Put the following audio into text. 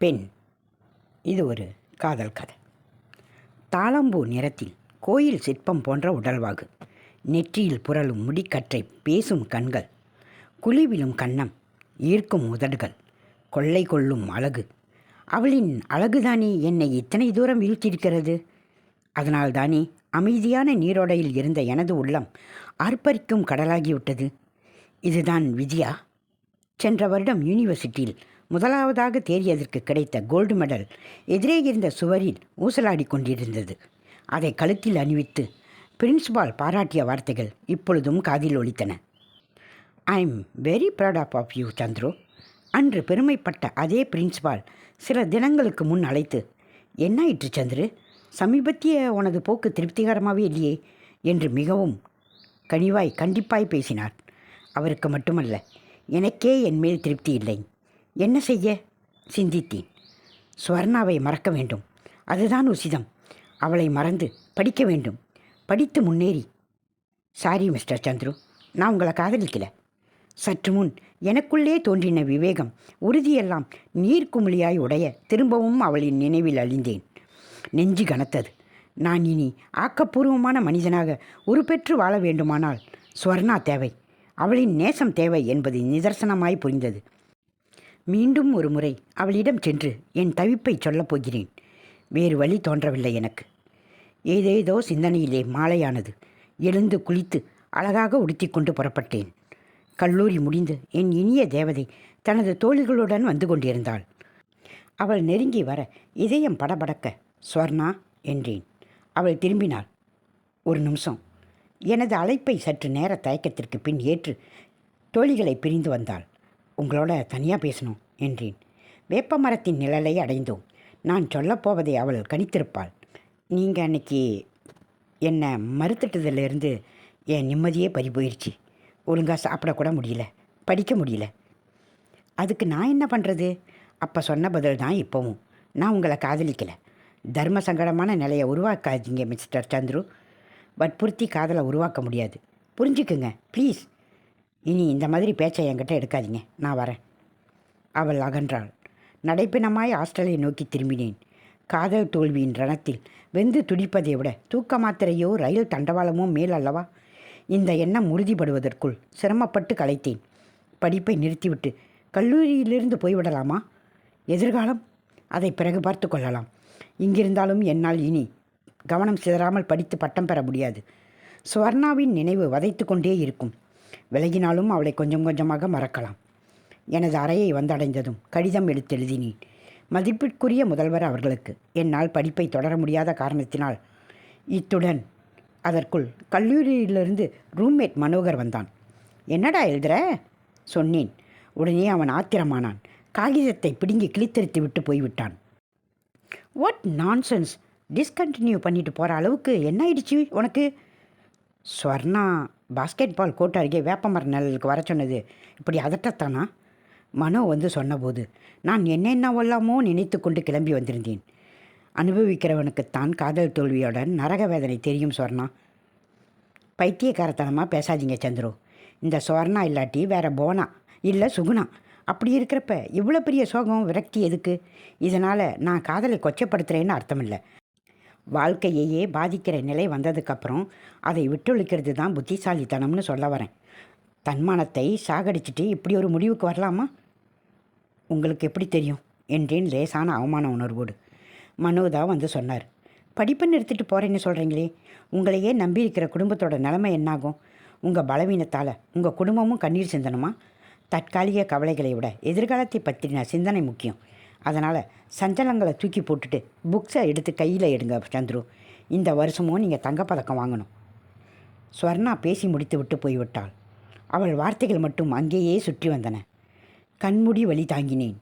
பெண். இது ஒரு காதல் கதை. தாளம்பூ நிறத்தில் கோயில் சிற்பம் போன்ற உடல்வாகு. நெற்றியில் புரளும் முடிக்கற்றை பேசும் கண்கள். குளிவிலும் கண்ணம் ஈர்க்கும் உதடுகள் கொள்ளை கொள்ளும் அழகு. அவளின் அழகுதானே என்னை இத்தனை தூரம் வீழ்த்தியிருக்கிறது? அதனால்தானே அமைதியான நீரோடையில் இருந்த எனது உள்ளம் ஆர்ப்பரிக்கும் கடலாகிவிட்டது. இதுதான் விதியா. சென்ற வருடம் யூனிவர்சிட்டியில் முதலாவதாக தேறியதற்கு கிடைத்த கோல்டு மெடல் எதிரே இருந்த சுவரில் ஊசலாடி கொண்டிருந்தது. அதை கழுத்தில் அணிவித்து பிரின்சிபால் பாராட்டிய வார்த்தைகள் இப்பொழுதும் காதில் ஒலித்தன. I am very proud of of you Chandru. அன்று பெருமைப்பட்ட அதே பிரின்சிபால் சில தினங்களுக்கு முன் அழைத்து என்னாயிற்று சந்துரு? சமீபத்திய உனது போக்கு திருப்திகரமாகவே இல்லையே? என்று மிகவும் கனிவாய் கண்டிப்பாய் பேசினார். அவருக்கு மட்டுமல்ல எனக்கே என் மேல் திருப்தி இல்லை. என்ன செய்ய? சிந்தித்தேன். ஸ்வர்ணாவை மறக்க வேண்டும். அதுதான் உசிதம். அவளை மறந்து படிக்க வேண்டும். படித்து முன்னேறி. Sorry mister Chandru. நான் உங்களை காதலிக்கல. சற்று முன் எனக்குள்ளே தோன்றின விவேகம் உறுதியெல்லாம் நீர்க்குமிழியாய் உடைய திரும்பவும் அவளின் நினைவில் அழிந்தேன். நெஞ்சு கனத்தது. நான் இனி ஆக்கப்பூர்வமான மனிதனாக உருப்பெற்று வாழ வேண்டுமானால் ஸ்வர்ணா தேவை. அவளின் நேசம் தேவை என்பது நிதர்சனமாய் புரிந்தது. மீண்டும் ஒரு முறை அவளிடம் சென்று என் தவிப்பை சொல்லப் போகிறேன். வேறு வழி தோன்றவில்லை எனக்கு. ஏதேதோ சிந்தனையிலே மாலையானது. எழுந்து குளித்து அழகாக உடுத்தி கொண்டு புறப்பட்டேன். கல்லூரி முடிந்து என் இனிய தேவதை தனது தோழிகளுடன் வந்து கொண்டிருந்தாள். அவள் நெருங்கி வர இதயம் படபடக்க ஸ்வர்ணா என்றேன். அவள் திரும்பினாள். ஒரு நிமிஷம். எனது அழைப்பை சற்று நேர தயக்கத்திற்கு பின் ஏற்று தோழிகளை பிரிந்து வந்தாள். உங்களோட தனியாக பேசணும் என்றேன். வேப்ப மரத்தின் நிழலை அடைந்தோம். நான் சொல்லப்போவதை அவள் கணித்திருப்பாள். நீங்கள் அன்னைக்கு என்னை மறுத்துட்டதிலிருந்து என் நிம்மதியே பறி போயிடுச்சு ஒழுங்காக சாப்பிடக்கூட முடியல படிக்க முடியல. அதுக்கு நான் என்ன பண்ணுறது அப்போ சொன்ன பதில் தான் இப்போவும். நான் உங்களை காதலிக்கலை. தர்ம சங்கடமான நிலையை உருவாக்காதீங்க மிஸ்டர் சந்துரு. வற்புறுத்தி காதலை உருவாக்க முடியாது. புரிஞ்சுக்குங்க ப்ளீஸ். இனி இந்த மாதிரி பேச்சை என்கிட்ட எடுக்காதீங்க. நான் வரேன். அவள் அகன்றாள். நடைப்பினமாய் ஹாஸ்டலை நோக்கி திரும்பினேன். காதல் தோல்வியின் ரணத்தில் வெந்து துடிப்பதை விட தூக்க மாத்திரையோ ரயில் தண்டவாளமோ மேல் அல்லவா? இந்த எண்ணம் உறுதிப்படுவதற்குள் சிரமப்பட்டு கலைத்தேன் படிப்பை நிறுத்திவிட்டு கல்லூரியிலிருந்து போய்விடலாமா? எதிர்காலம்? அதை பிறகு பார்த்து கொள்ளலாம். இங்கிருந்தாலும் என்னால் இனி கவனம் சிதறாமல் படித்து பட்டம் பெற முடியாது. ஸ்வர்ணாவின் நினைவு வதைத்து கொண்டே இருக்கும். விலகினாலும் அவளை கொஞ்சம் கொஞ்சமாக மறக்கலாம். எனது அறையை வந்தடைந்ததும் கடிதம் எடுத்தெழுதினேன் மதிப்பிற்குரிய முதல்வர் அவர்களுக்கு என்னால் படிப்பை தொடர முடியாத காரணத்தினால் இத்துடன் அதற்குள் கல்லூரியிலிருந்து ரூம்மேட் மனோகர் வந்தான். என்னடா எழுதுற? சொன்னேன். உடனே அவன் ஆத்திரமானான். காகிதத்தை பிடுங்கி கிழித்தெடுத்து விட்டு போய்விட்டான். வாட் நான்சென்ஸ் டிஸ்கண்டினியூ பண்ணிட்டு போகிற அளவுக்கு என்ன ஆயிடுச்சு உனக்கு? ஸ்வர்ணா பாஸ்கெட் பால் கோர்ட் அருகே வேப்பமர நிழலுக்கு வர சொன்னது. இப்படி அதட்டத்தானா? மனோ வந்து சொன்னபோது நான் என்னென்னவெல்லாமோ நினைத்து கொண்டு கிளம்பி வந்திருந்தேன். அனுபவிக்கிறவனுக்குத்தான் காதல் தோல்வியோட நரக வேதனை தெரியும் சொர்ணா. பைத்தியக்காரத்தனமாக பேசாதீங்க சந்துரு. இந்த சொர்ணா இல்லாட்டி வேற போனா இல்லை சுகுணா. அப்படி இருக்கிறப்ப இவ்வளோ பெரிய சோகம் விரக்தி எதுக்கு? இதனால் நான் காதலை கொச்சப்படுத்துகிறேன்னு அர்த்தம் இல்லை வாழ்க்கையையே பாதிக்கிற நிலை வந்ததுக்கப்புறம் அதை விட்டொழிக்கிறது தான் புத்திசாலித்தனம்னு சொல்ல வரேன். தன்மானத்தை சாகடிச்சிட்டு இப்படி ஒரு முடிவுக்கு வரலாமா? உங்களுக்கு எப்படி தெரியும்? என்றேன் லேசான அவமான உணர்வோடு. மனோதா வந்து சொன்னார். படிப்பை நிறுத்திட்டு போகிறேன்னு சொல்கிறீங்களே உங்களையே நம்பியிருக்கிற குடும்பத்தோட நிலைமை என்னாகும்? உங்கள் பலவீனத்தால் உங்கள் குடும்பமும் கண்ணீர் சிந்தனமா தற்காலிக கவலைகளை விட எதிர்காலத்தை பற்றின சிந்தனை முக்கியம். அதனால் சஞ்சலங்களை தூக்கி போட்டுட்டு புக்ஸை எடுத்து கையில் எடுங்க சந்துரு. இந்த வருஷமும் நீங்கள் தங்கப்பதக்கம் வாங்கணும். ஸ்வர்ணா பேசி முடித்து விட்டு போய்விட்டாள். அவள் வார்த்தைகள் மட்டும் அங்கேயே சுற்றி வந்தன. கண்முடி வழி தாங்கினேன்.